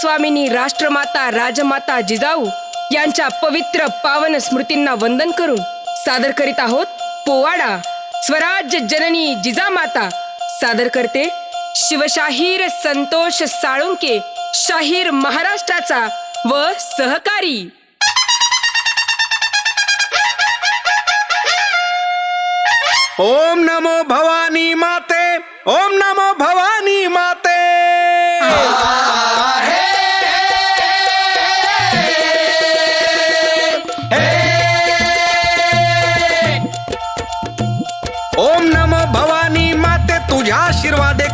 स्वामिनी राष्ट्रमाता राजमाता जिजाऊ यांच्या पवित्र पावन स्मृतींना वंदन करून सादर करीत आहोत पोवाडा. स्वराज्य जननी जिजामाता. सादर करते शिवशाहीर संतोष साळुंके शाहीर महाराष्ट्राचा व सहकारी. ओम नमो भवानी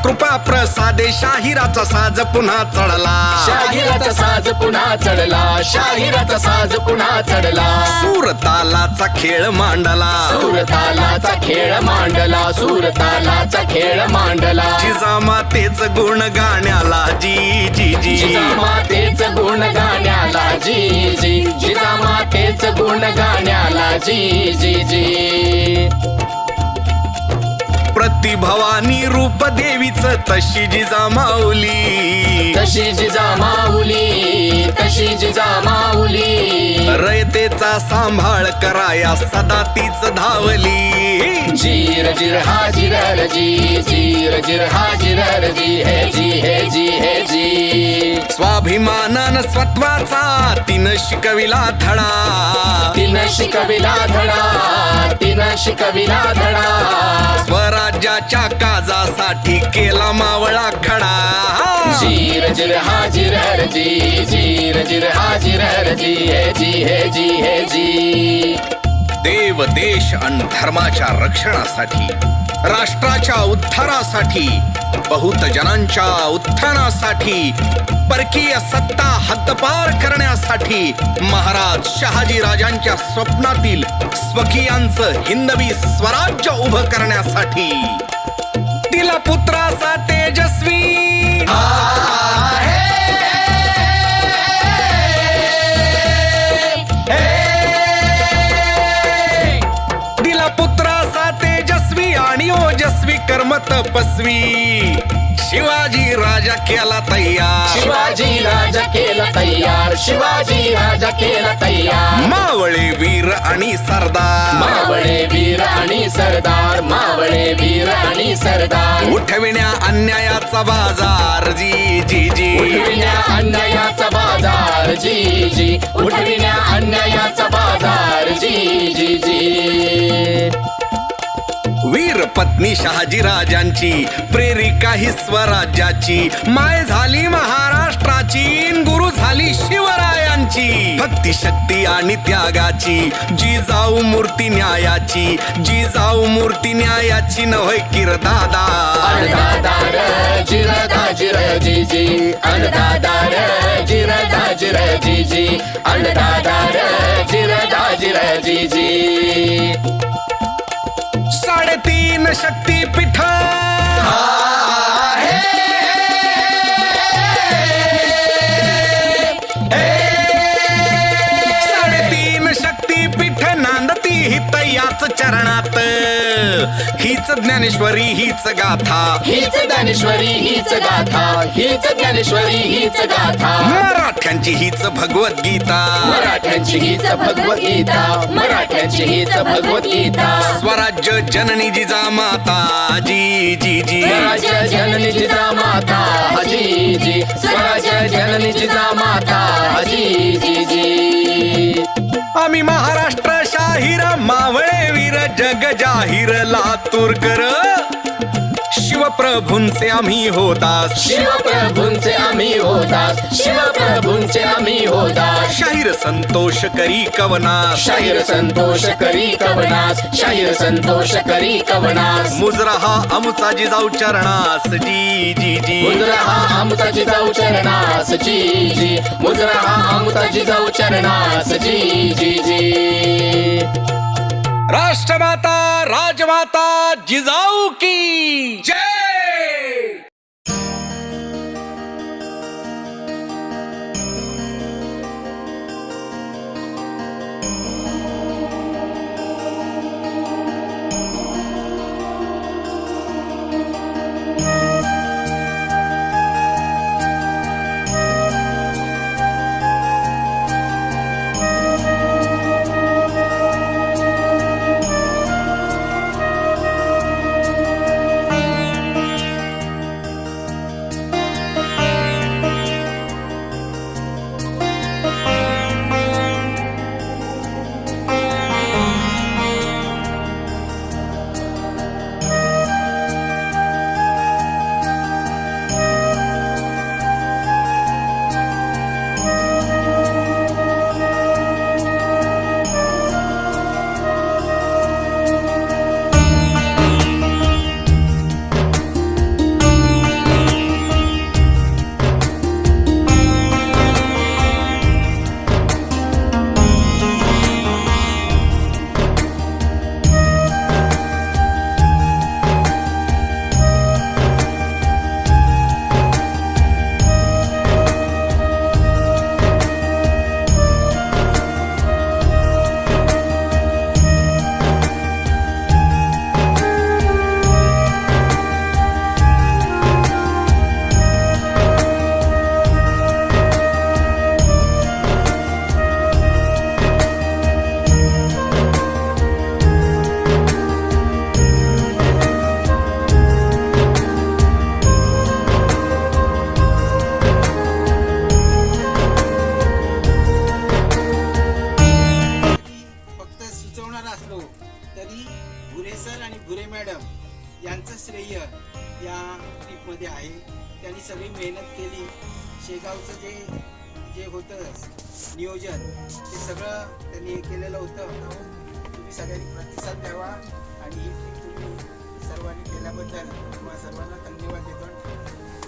कृपा प्रसादे शाहिराचा साज पुन्हा चढला. शाहिराचा साज पुन्हा चढला. शाहिराचा साज पुन्हा चढला. सूरतालाचा खेळ मांडला. सूरतालाचा खेळ मांडला. सूरतालाचा खेळ मांडला. जिजामातेच गुण गाण्याला. जी जी जी. जिजामातेच गुण गाण्याला. जी जी. जिजामातेच गुण गाण्याला. जी जी जी. प्रतिभवानी रूप देवीच तशी जिजामाऊली. तशी जिजामाऊली तशी जिजामाऊली. रयतेचा सांभाळ कराया सदा तीच धावली. जीर जिर हा जिरर जी जीर जिर हा हे जी हे जी हे जी। स्वाभिमानान स्वत्वाचा तिनं शिकविला धडा। तिनं शिकविला धडा तिनं शिकविला धडा। स्वराज्याच्या काजासाठी केला मावळा खडा। जीर जिर हा जिरर जी जीर जिर हा जिरर जी हे जी हे जी हे जी। देव देश आणि धर्माच्या रक्षणासाठी राष्ट्राच्या उद्धारासाठी बहुत जनांच्या उत्थानासाठी परकीय सत्ता हद्दपार करण्यासाठी महाराज शहाजी राजांच्या स्वप्नातील स्वकीयांचं हिंदवी स्वराज्य उभं करण्यासाठी तिला पुत्राचा तेजस्वी तपस्वी शिवाजी राजा केला तयार. शिवाजी राजा केला तयार शिवाजी राजा केला तयार. मावळे वीर आणि सरदार. मावळे वीर आणि सरदार मावळे वीर आणि सरदार. उठविण्या अन्यायाचा बाजार जी जी जी. उठविण्या अन्यायाचा बाजार जी जी. उठविण्या अन्यायाचा बाजार जी जी जी. वीर पत्नी शहाजी राजांची प्रेरिका ही स्वराज्याची माय झाली महाराष्ट्राची गुरु झाली शिवरायांची. भक्ती शक्ती आणि त्यागाची जी जाऊ मूर्ती न्यायाची जी जाऊ मूर्ती न्यायाची नव्हे किर दादा जिर जी जी अन्नदादार जिर जी जी जिर जी जी साडेतीन शक्तीपीठ. साडेतीन शक्तीपीठ नांदती हित याच चरणात. हीच ज्ञानेश्वरी हीच गाथा. हीच ज्ञानेश्वरी हीच गाथा. हीच ज्ञानेश्वरी हीच गाथा. मराठ्यांची हीच भगवद्गीता. मराठ्यांची हीच भगवद्गीता मराठ्यांची हीच भगवद्गीता. स्वराज्य जननी जिजा माता जी जी जी. स्वराज्य जननी जिजा माता जी जी. स्वराज्य जननी जिजा माता जी जी जी. आम्ही महाराष्ट्र शाहीर मावळे वीर जग जाहीर लातूरकर शिवप्रभूंचे आम्ही होतास शिवप्रभूंचे आम्ही होतात. शिवप्रभूंचे आम्ही होतात. शाहीर संतोष करी कवनास. शाहीर संतोष करी कवनास. शाहीर संतोष करी कवनास. मुजरा हा अमुचा जिजाऊ चरणास. जी जी जी. मुजरा हा आमचा जिजाऊ चरणास. जी जी. मुजरा हा आमचा जिजाऊ चरणास. जी जी जी. राष्ट्रमाता राजमाता जिजाऊ की असलो तरी भुरे सर आणि भुरे मॅडम यांचं श्रेय या ट्रीपमध्ये आहे. त्यांनी सगळी मेहनत केली. शेगावचं जे जे होतं नियोजन ते सगळं त्यांनी केलेलं होतं. हो, तुम्ही सगळ्यांनी प्रतिसाद द्यावा आणि ही ट्रीप तुम्ही सर्वांनी केल्याबद्दल तुम्हाला सर्वांना धन्यवाद देतो.